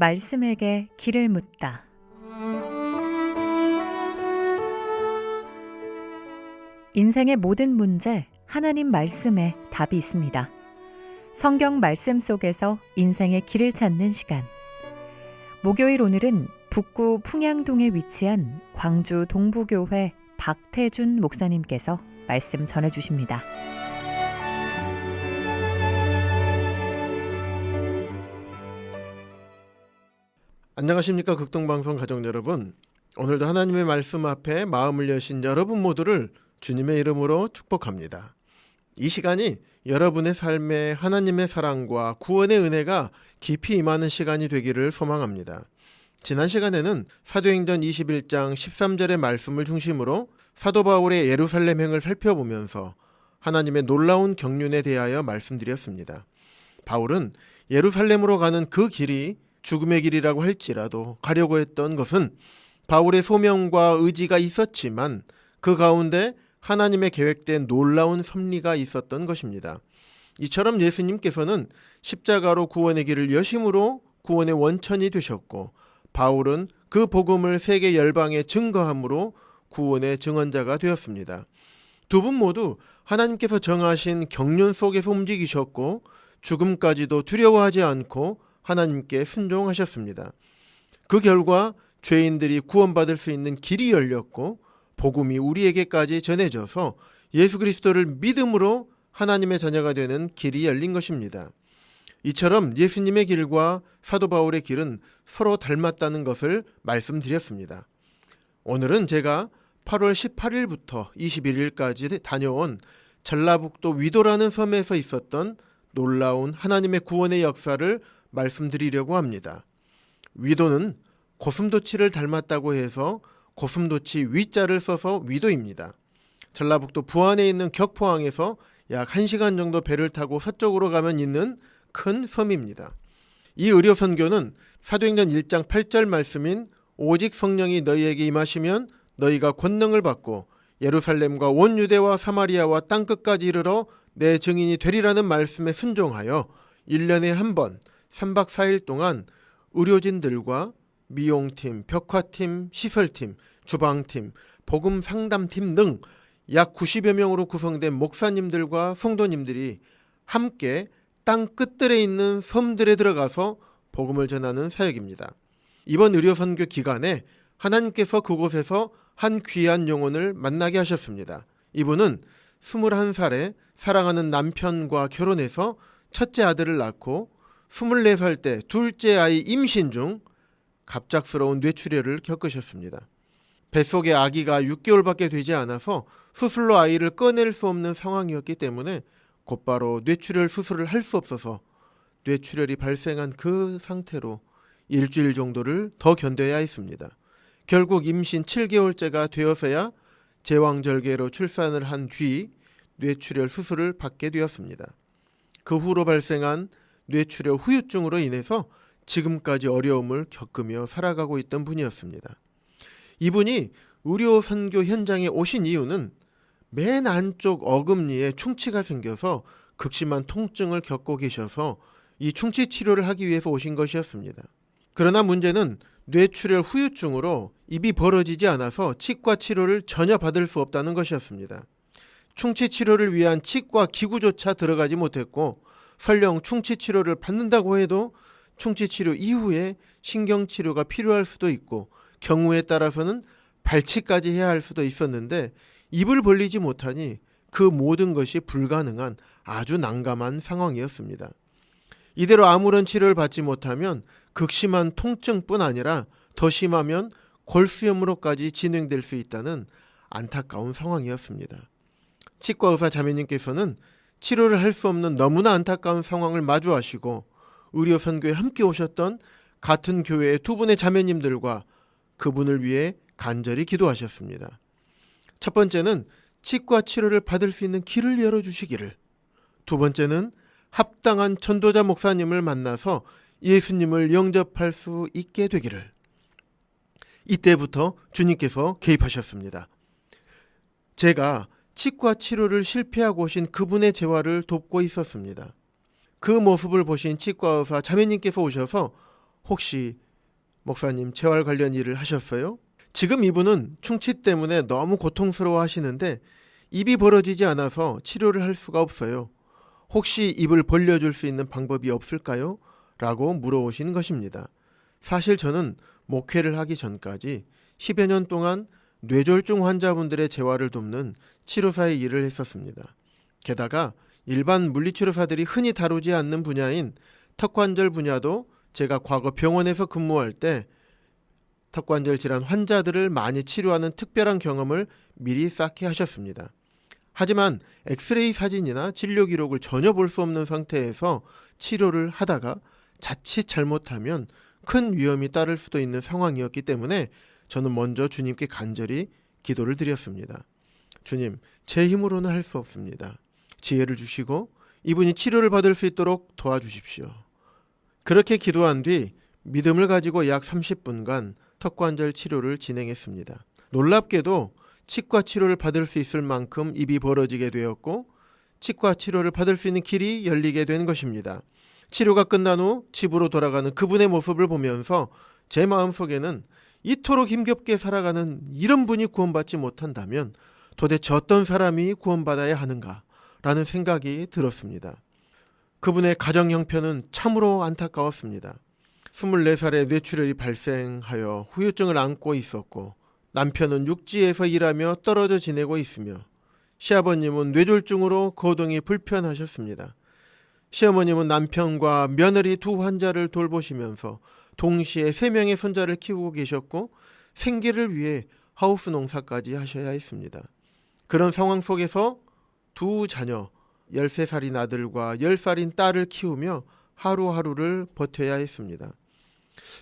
말씀에게 길을 묻다. 인생의 모든 문제, 하나님 말씀에 답이 있습니다. 성경 말씀 속에서 인생의 길을 찾는 시간. 목요일 오늘은 북구 풍양동에 위치한 광주 동부교회 박태준 목사님께서 말씀 전해 주십니다. 안녕하십니까 극동방송 가족 여러분. 오늘도 하나님의 말씀 앞에 마음을 여신 여러분 모두를 주님의 이름으로 축복합니다. 이 시간이 여러분의 삶에 하나님의 사랑과 구원의 은혜가 깊이 임하는 시간이 되기를 소망합니다. 지난 시간에는 사도행전 21장 13절의 말씀을 중심으로 사도 바울의 예루살렘행을 살펴보면서 하나님의 놀라운 경륜에 대하여 말씀드렸습니다. 바울은 예루살렘으로 가는 그 길이 죽음의 길이라고 할지라도 가려고 했던 것은 바울의 소명과 의지가 있었지만 그 가운데 하나님의 계획된 놀라운 섭리가 있었던 것입니다. 이처럼 예수님께서는 십자가로 구원의 길을 여심으로 구원의 원천이 되셨고 바울은 그 복음을 세계 열방에 증거함으로 구원의 증언자가 되었습니다. 두 분 모두 하나님께서 정하신 경륜 속에서 움직이셨고 죽음까지도 두려워하지 않고 하나님께 순종하셨습니다. 그 결과 죄인들이 구원받을 수 있는 길이 열렸고 복음이 우리에게까지 전해져서 예수 그리스도를 믿음으로 하나님의 자녀가 되는 길이 열린 것입니다. 이처럼 예수님의 길과 사도 바울의 길은 서로 닮았다는 것을 말씀드렸습니다. 오늘은 제가 8월 18일부터 21일까지 다녀온 전라북도 위도라는 섬에서 있었던 놀라운 하나님의 구원의 역사를 말씀드리려고 합니다. 위도는 고슴도치를 닮았다고 해서 고슴도치 위자를 써서 위도입니다. 전라북도 부안에 있는 격포항에서 약 1시간 정도 배를 타고 서쪽으로 가면 있는 큰 섬입니다. 이 의료 선교는 사도행전 1장 8절 말씀인 오직 성령이 너희에게 임하시면 너희가 권능을 받고 예루살렘과 온 유대와 사마리아와 땅 끝까지 이르러 내 증인이 되리라는 말씀에 순종하여 1년에 한 번 3박 4일 동안 의료진들과 미용팀, 벽화팀, 시설팀, 주방팀, 복음 상담팀 등 약 90여 명으로 구성된 목사님들과 성도님들이 함께 땅 끝들에 있는 섬들에 들어가서 복음을 전하는 사역입니다. 이번 의료 선교 기간에 하나님께서 그곳에서 한 귀한 영혼을 만나게 하셨습니다. 이분은 21살에 사랑하는 남편과 결혼해서 첫째 아들을 낳고 24살 때 둘째 아이 임신 중 갑작스러운 뇌출혈을 겪으셨습니다. 뱃속에 아기가 6개월밖에 되지 않아서 수술로 아이를 꺼낼 수 없는 상황이었기 때문에 곧바로 뇌출혈 수술을 할 수 없어서 뇌출혈이 발생한 그 상태로 일주일 정도를 더 견뎌야 했습니다. 결국 임신 7개월째가 되어서야 제왕절개로 출산을 한 뒤 뇌출혈 수술을 받게 되었습니다. 그 후로 발생한 뇌출혈 후유증으로 인해서 지금까지 어려움을 겪으며 살아가고 있던 분이었습니다. 이분이 의료 선교 현장에 오신 이유는 맨 안쪽 어금니에 충치가 생겨서 극심한 통증을 겪고 계셔서 이 충치 치료를 하기 위해서 오신 것이었습니다. 그러나 문제는 뇌출혈 후유증으로 입이 벌어지지 않아서 치과 치료를 전혀 받을 수 없다는 것이었습니다. 충치 치료를 위한 치과 기구조차 들어가지 못했고 설령 충치 치료를 받는다고 해도 충치 치료 이후에 신경 치료가 필요할 수도 있고 경우에 따라서는 발치까지 해야 할 수도 있었는데 입을 벌리지 못하니 그 모든 것이 불가능한 아주 난감한 상황이었습니다. 이대로 아무런 치료를 받지 못하면 극심한 통증뿐 아니라 더 심하면 골수염으로까지 진행될 수 있다는 안타까운 상황이었습니다. 치과 의사 자매님께서는 치료를 할 수 없는 너무나 안타까운 상황을 마주하시고 의료 선교에 함께 오셨던 같은 교회의 두 분의 자매님들과 그분을 위해 간절히 기도하셨습니다. 첫 번째는 치과 치료를 받을 수 있는 길을 열어 주시기를. 두 번째는 합당한 전도자 목사님을 만나서 예수님을 영접할 수 있게 되기를. 이때부터 주님께서 개입하셨습니다. 제가 치과 치료를 실패하고 오신 그분의 재활을 돕고 있었습니다. 그 모습을 보신 치과 의사 자매님께서 오셔서 혹시 목사님 재활 관련 일을 하셨어요? 지금 이분은 충치 때문에 너무 고통스러워 하시는데 입이 벌어지지 않아서 치료를 할 수가 없어요. 혹시 입을 벌려줄 수 있는 방법이 없을까요? 라고 물어오신 것입니다. 사실 저는 목회를 하기 전까지 10여 년 동안 뇌졸중 환자분들의 재활을 돕는 치료사의 일을 했었습니다. 게다가 일반 물리치료사들이 흔히 다루지 않는 분야인 턱관절 분야도 제가 과거 병원에서 근무할 때 턱관절 질환 환자들을 많이 치료하는 특별한 경험을 미리 쌓게 하셨습니다. 하지만 엑스레이 사진이나 진료 기록을 전혀 볼 수 없는 상태에서 치료를 하다가 자칫 잘못하면 큰 위험이 따를 수도 있는 상황이었기 때문에 저는 먼저 주님께 간절히 기도를 드렸습니다. 주님, 제 힘으로는 할 수 없습니다. 지혜를 주시고 이분이 치료를 받을 수 있도록 도와주십시오. 그렇게 기도한 뒤 믿음을 가지고 약 30분간 턱관절 치료를 진행했습니다. 놀랍게도 치과 치료를 받을 수 있을 만큼 입이 벌어지게 되었고 치과 치료를 받을 수 있는 길이 열리게 된 것입니다. 치료가 끝난 후 집으로 돌아가는 그분의 모습을 보면서 제 마음속에는 이토록 힘겹게 살아가는 이런 분이 구원받지 못한다면 도대체 어떤 사람이 구원받아야 하는가 라는 생각이 들었습니다. 그분의 가정 형편은 참으로 안타까웠습니다. 24살에 뇌출혈이 발생하여 후유증을 안고 있었고 남편은 육지에서 일하며 떨어져 지내고 있으며 시아버님은 뇌졸중으로 거동이 불편하셨습니다. 시어머님은 남편과 며느리 두 환자를 돌보시면서 동시에 세 명의 손자를 키우고 계셨고 생계를 위해 하우스 농사까지 하셔야 했습니다. 그런 상황 속에서 두 자녀 13살인 아들과 10살인 딸을 키우며 하루하루를 버텨야 했습니다.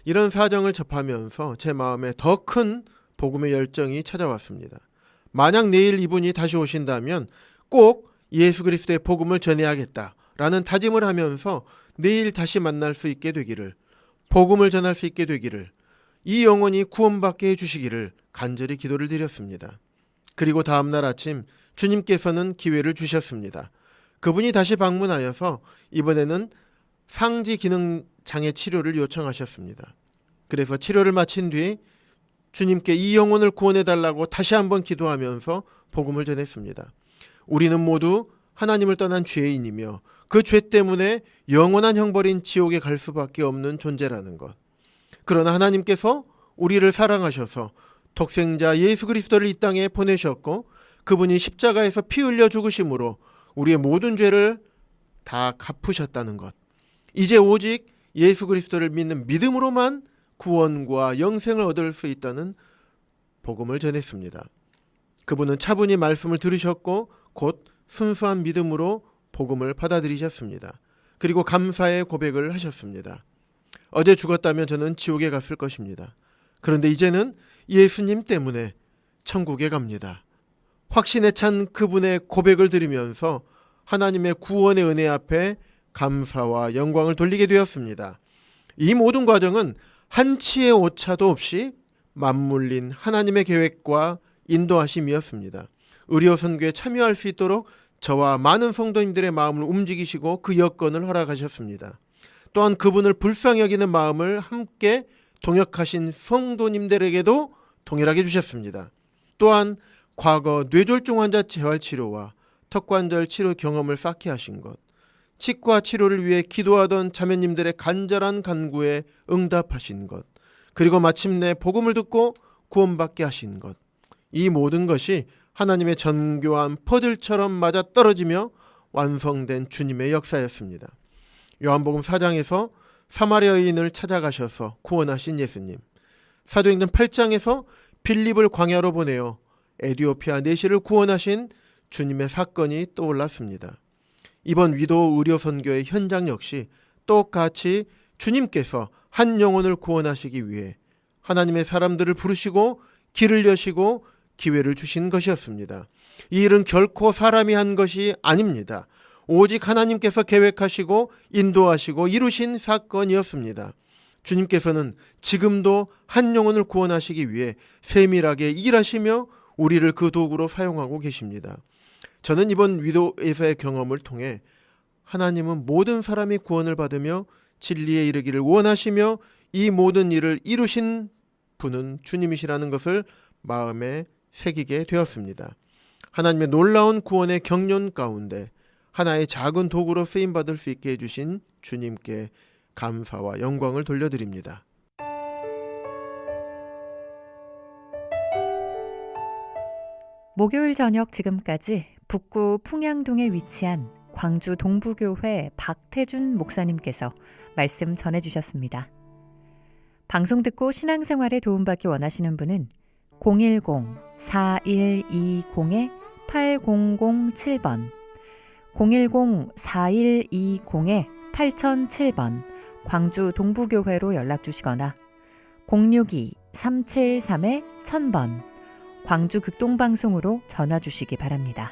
이런 사정을 접하면서 제 마음에 더 큰 복음의 열정이 찾아왔습니다. 만약 내일 이분이 다시 오신다면 꼭 예수 그리스도의 복음을 전해야겠다라는 다짐을 하면서 내일 다시 만날 수 있게 되기를 복음을 전할 수 있게 되기를 이 영혼이 구원받게 해주시기를 간절히 기도를 드렸습니다. 그리고 다음날 아침 주님께서는 기회를 주셨습니다. 그분이 다시 방문하여서 이번에는 상지 기능 장애 치료를 요청하셨습니다. 그래서 치료를 마친 뒤 주님께 이 영혼을 구원해 달라고 다시 한번 기도하면서 복음을 전했습니다. 우리는 모두 하나님을 떠난 죄인이며 그 죄 때문에 영원한 형벌인 지옥에 갈 수밖에 없는 존재라는 것. 그러나 하나님께서 우리를 사랑하셔서 독생자 예수 그리스도를 이 땅에 보내셨고 그분이 십자가에서 피 흘려 죽으심으로 우리의 모든 죄를 다 갚으셨다는 것. 이제 오직 예수 그리스도를 믿는 믿음으로만 구원과 영생을 얻을 수 있다는 복음을 전했습니다. 그분은 차분히 말씀을 들으셨고 곧 순수한 믿음으로 복음을 받아들이셨습니다. 그리고 감사의 고백을 하셨습니다. 어제 죽었다면 저는 지옥에 갔을 것입니다. 그런데 이제는 예수님 때문에 천국에 갑니다. 확신에 찬 그분의 고백을 들으면서 하나님의 구원의 은혜 앞에 감사와 영광을 돌리게 되었습니다. 이 모든 과정은 한치의 오차도 없이 맞물린 하나님의 계획과 인도하심이었습니다. 의료 선교에 참여할 수 있도록 저와 많은 성도님들의 마음을 움직이시고 그 여건을 허락하셨습니다. 또한 그분을 불쌍히 여기는 마음을 함께 동역하신 성도님들에게도 동일하게 주셨습니다. 또한 과거 뇌졸중 환자 재활 치료와 턱관절 치료 경험을 쌓게 하신 것, 치과 치료를 위해 기도하던 자매님들의 간절한 간구에 응답하신 것, 그리고 마침내 복음을 듣고 구원받게 하신 것, 이 모든 것이 하나님의 전교한 퍼즐처럼 맞아 떨어지며 완성된 주님의 역사였습니다. 요한복음 4장에서 사마리아인을 찾아가셔서 구원하신 예수님, 사도행전 8장에서 필립을 광야로 보내어 에디오피아 내시를 구원하신 주님의 사건이 떠올랐습니다. 이번 위도 의료 선교의 현장 역시 똑같이 주님께서 한 영혼을 구원하시기 위해 하나님의 사람들을 부르시고 길을 여시고 기회를 주신 것이었습니다. 이 일은 결코 사람이 한 것이 아닙니다. 오직 하나님께서 계획하시고 인도하시고 이루신 사건이었습니다. 주님께서는 지금도 한 영혼을 구원하시기 위해 세밀하게 일하시며 우리를 그 도구로 사용하고 계십니다. 저는 이번 위도에서의 경험을 통해 하나님은 모든 사람이 구원을 받으며 진리에 이르기를 원하시며 이 모든 일을 이루신 분은 주님이시라는 것을 마음에 새기게 되었습니다. 하나님의 놀라운 구원의 경륜 가운데 하나의 작은 도구로 쓰임 받을 수 있게 해주신 주님께 감사와 영광을 돌려드립니다. 목요일 저녁 지금까지 북구 풍양동에 위치한 광주 동부교회 박태준 목사님께서 말씀 전해주셨습니다. 방송 듣고 신앙생활에 도움받기 원하시는 010-4120-8007번. 010-4120-8007번. 광주 동부교회로 연락 주시거나 062-373-1000번. 광주 극동방송으로 전화 주시기 바랍니다.